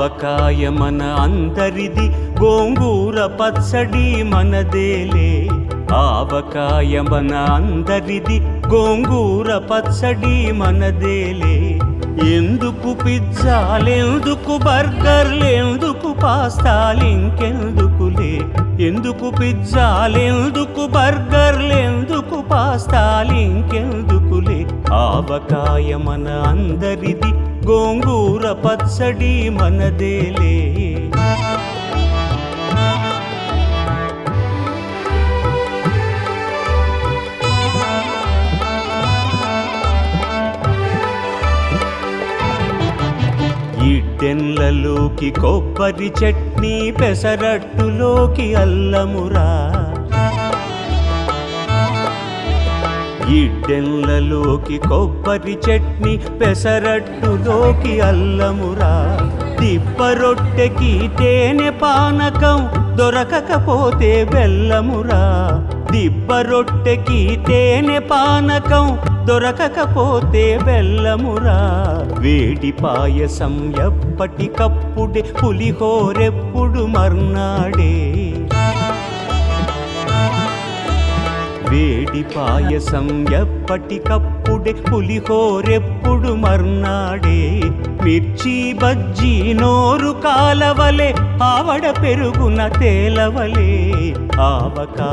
ఆవకాయ మన అందరిది గోంగూర పచ్చడి మనదేలే ఆవకాయ మన అందరిది గోంగూర పచ్చడి మనదేలే ఎందుకు పిజ్జాలెందుకు బర్గర్లెందుకు పాస్తాలింకెందుకులే. ఎందుకు పిజ్జాలెందుకు బర్గర్లెందుకు పాస్తాలింకెందుకులే. ఆవకాయ మన అందరిది గోంగూర పచ్చడి మనదేలే. ఇడ్డెన్లలోకి కొబ్బరి చట్నీ పెసరట్టులోకి అల్లమురా. ఇడ్డెన్లలోకి కొబ్బరి చట్నీ పెసరట్టులోకి అల్లమురా. దిబ్బ తేనె పానకం దొరకకపోతే బెల్లమురా. దిబ్బరొట్టెకి తేనె పానకం దొరకకపోతే బెల్లమురా. వేడి పాయసం ఎప్పటికప్పుడే పులిహోరెప్పుడు మర్నాడే వేడి పాయసం ఎప్పటికప్పుడే పులిహోరెప్పుడు మర్నాడే. మిర్చి బజ్జీ నోరు కాలవలే ఆవడ పెరుగున తేలవలే. ఆవకా